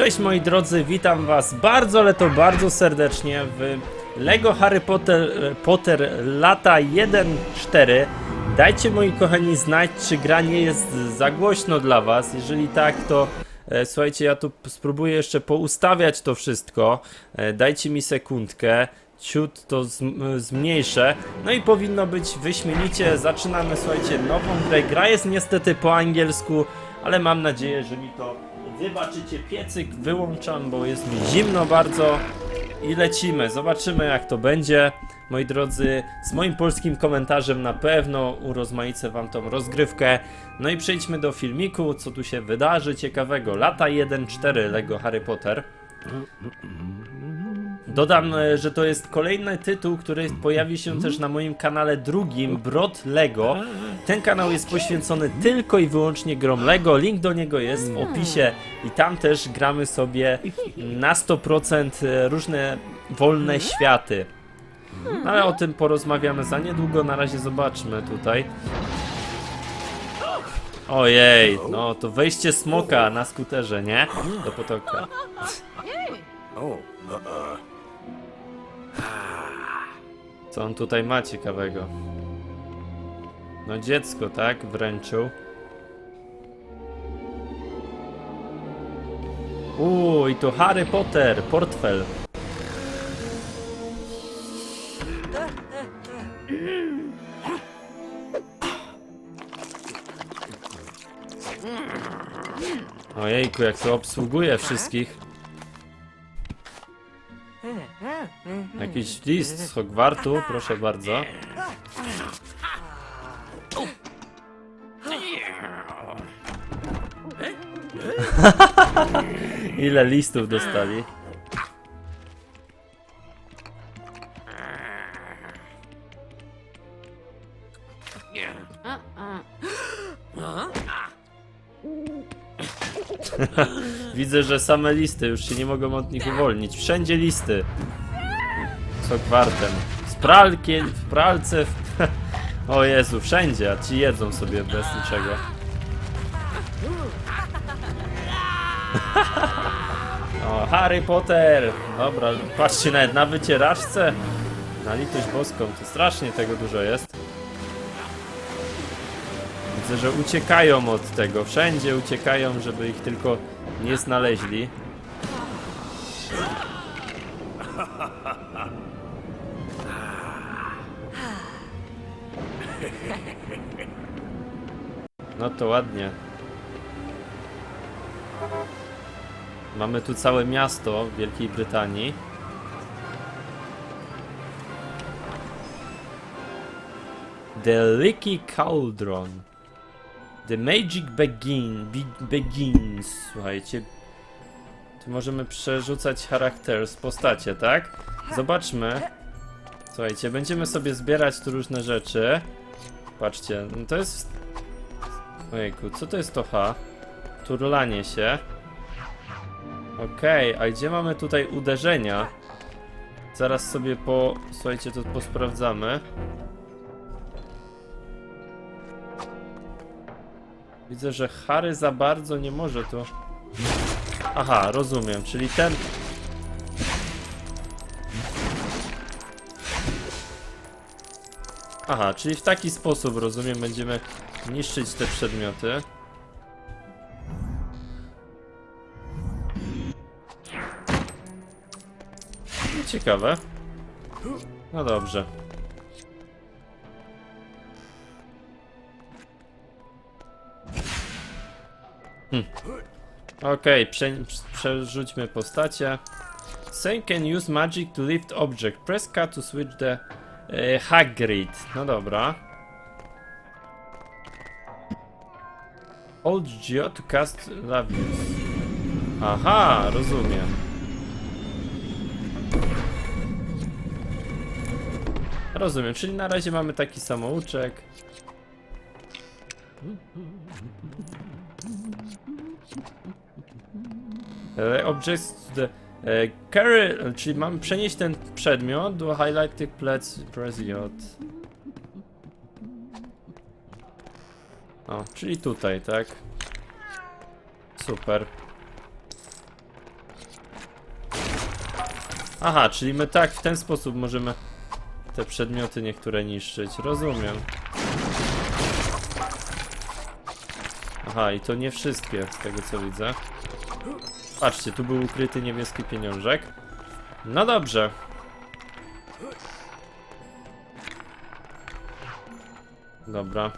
Cześć moi drodzy, witam was bardzo, ale to bardzo serdecznie w LEGO Harry Potter, Potter lata 1.4. Dajcie moi kochani znać, czy gra nie jest za głośno dla was. Jeżeli tak, to e, słuchajcie, ja tu spróbuję jeszcze poustawiać to wszystko. E, dajcie mi sekundkę. Ciut to zm- zmniejszę. No i powinno być wyśmienicie. Zaczynamy, słuchajcie, nową grę. Gra jest niestety po angielsku, ale mam nadzieję, że mi to wybaczycie. Piecyk wyłączam, bo jest mi zimno bardzo. I lecimy. Zobaczymy, jak to będzie. Moi drodzy, z moim polskim komentarzem na pewno urozmaicę wam tą rozgrywkę. No i przejdźmy do filmiku, co tu się wydarzy ciekawego. Lata 1.4 LEGO Harry Potter. Dodam, e, że to jest kolejny tytuł, który pojawi się też na moim kanale drugim, Brod Lego. Ten kanał jest poświęcony tylko i wyłącznie grom Lego. Link do niego jest w opisie i tam też gramy sobie na 100% różne wolne światy. No, Ale o tym porozmawiamy za niedługo. Na razie zobaczmy tutaj. Ojej, no to wejście smoka na skuterze, nie? Do potoka. Co on tutaj ma ciekawego? No dziecko, tak? Wręczył. Uuu, i tu Harry Potter, portfel. Ojejku, jak to obsługuje wszystkich. Jakiś list z Hogwartu, proszę bardzo. Ile listów dostali? Widzę, że same listy, już się nie mogą od nich uwolnić. Wszędzie listy. Z Hogwartem. Z pralki, w pralce. W... O Jezu, wszędzie, a ci jedzą sobie bez niczego. O, Harry Potter! Dobra, patrzcie, nawet na wycieraczce. Na litość boską, to strasznie tego dużo jest. Widzę, że uciekają od tego. Wszędzie uciekają, żeby ich tylko nie znaleźli. No to ładnie. Mamy tu całe miasto Wielkiej Brytanii. The Leaky Cauldron. The Magic begin, be, Begins. Słuchajcie. Tu możemy przerzucać charakter z postacie, tak? Zobaczmy. Słuchajcie, będziemy sobie zbierać tu różne rzeczy. Patrzcie, no to jest... Ojejku, co to jest to H? Turlanie się. Okej, a gdzie mamy tutaj uderzenia? Zaraz sobie po... Słuchajcie, to posprawdzamy. Widzę, że Harry za bardzo nie może tu... Aha, rozumiem, czyli ten... Aha, czyli w taki sposób, rozumiem, będziemy niszczyć te przedmioty. No, Ciekawe. No dobrze. Hm. Okej, prze, przerzućmy postacie. Same can use magic to lift object. Press K to switch the Hagrid. No dobra. Hold Geo to cast Labius. Aha, rozumiem. Rozumiem, czyli na razie mamy taki samouczek. E, Objects to the e, carry, czyli mamy przenieść ten przedmiot do highlight tych plec press. O, czyli tutaj, tak? Super. Aha, czyli my tak w ten sposób możemy te przedmioty niektóre niszczyć. Rozumiem. Aha, i to nie wszystkie, z tego co widzę. Patrzcie, tu był ukryty niebieski pieniążek. No dobrze. Dobra.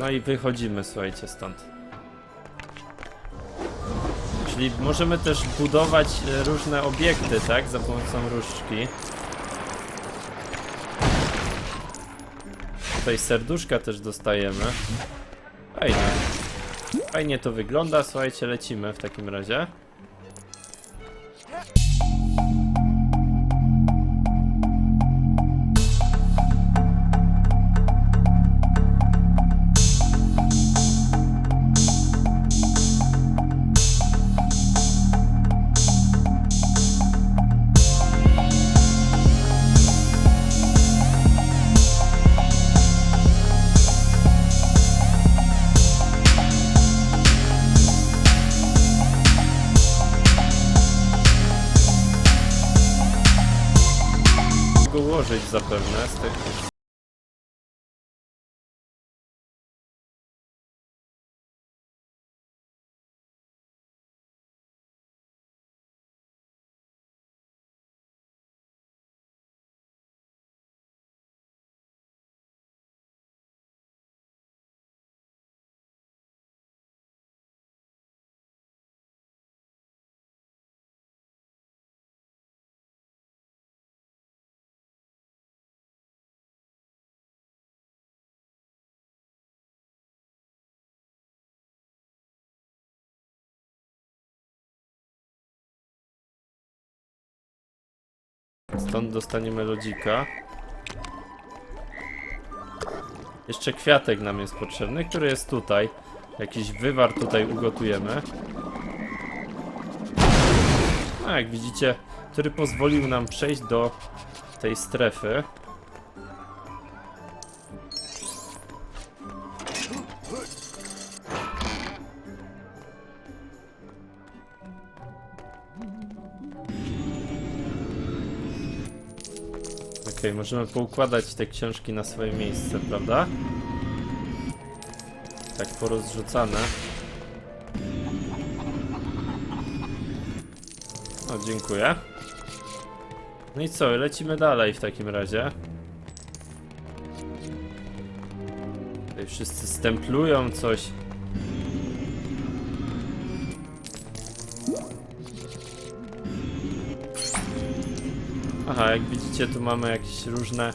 No i wychodzimy, słuchajcie, stąd. Czyli możemy też budować e, różne obiekty, tak? Za pomocą różdżki. Tutaj serduszka też dostajemy. Fajnie. Fajnie to wygląda, słuchajcie, lecimy w takim razie. Go ułożyć zapewne z tych... Stąd dostaniemy lodzika. Jeszcze kwiatek nam jest potrzebny, który jest tutaj. Jakiś wywar tutaj ugotujemy. A jak widzicie, który pozwolił nam przejść do tej strefy. Okej, możemy poukładać te książki na swoje miejsce, prawda? Tak porozrzucane. O, dziękuję. No i co, lecimy dalej w takim razie. Tutaj wszyscy stemplują coś. Aha, jak widzicie, tu mamy jakieś różne.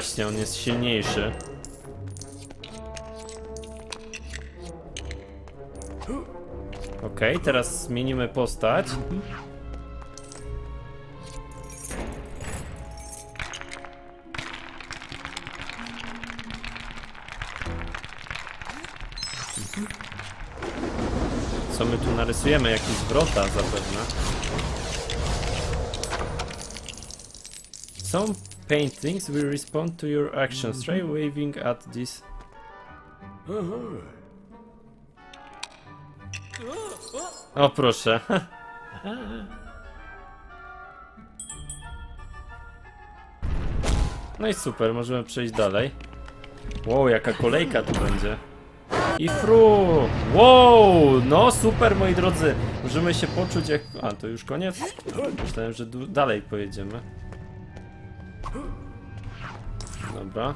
Właśnie, on jest silniejszy. Okej, teraz zmienimy postać. Co my tu narysujemy? Jakieś wrota zapewne. Some paintings will respond to your actions. Try waving at this. O proszę. No i super, możemy przejść dalej. Wow, jaka kolejka tu będzie. I fru! Wow! No super, moi drodzy. Możemy się poczuć jak... A, to już koniec? Myślałem, że dalej pojedziemy. Dobra.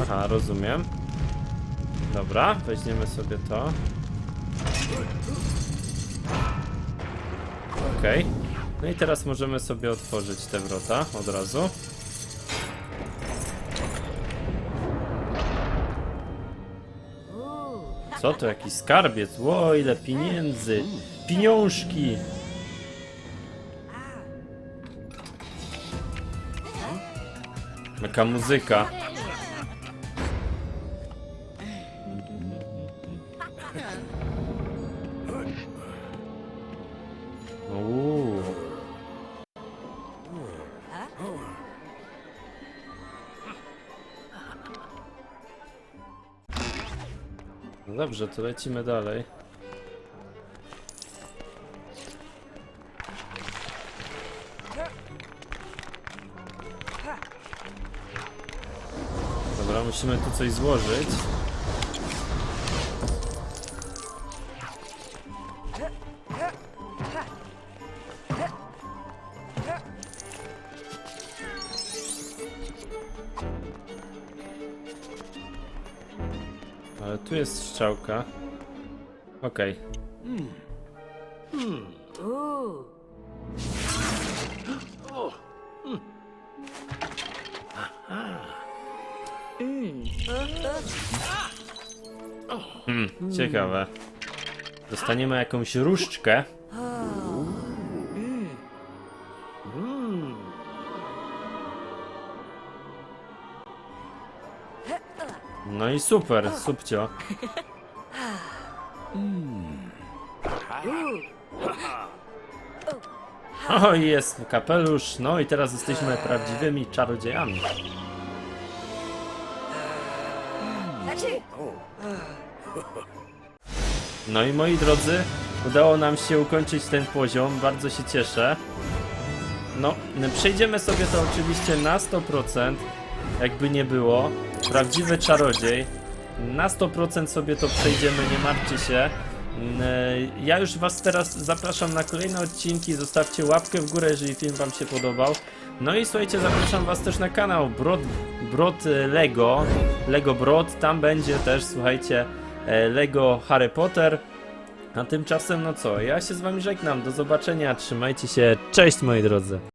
Aha, rozumiem. Dobra, weźmiemy sobie to. Okej. No i teraz możemy sobie otworzyć te wrota od razu. Co to, jakiś skarbiec? Ło, ile pieniędzy! Pieniążki! Jaka muzyka. Uuu. No dobrze, to lecimy dalej. Dobra, musimy tu coś złożyć. Strzałka. Okej. Hmm, ciekawe. Dostaniemy jakąś różdżkę. No i super, subcio. O, jest kapelusz. No i teraz jesteśmy prawdziwymi czarodziejami. No i moi drodzy, udało nam się ukończyć ten poziom, bardzo się cieszę. No, przejdziemy sobie to oczywiście na 100%, jakby nie było. Prawdziwy czarodziej. Na 100% sobie to przejdziemy, nie martwcie się. Mm, e, Ja już was teraz zapraszam na kolejne odcinki, zostawcie łapkę w górę, jeżeli film wam się podobał. No i słuchajcie, zapraszam was też na kanał Brod, Brod e, Lego, Lego Brod, tam będzie też, słuchajcie, e, Lego Harry Potter. A tymczasem, no co, ja się z wami żegnam, do zobaczenia, trzymajcie się, cześć moi drodzy.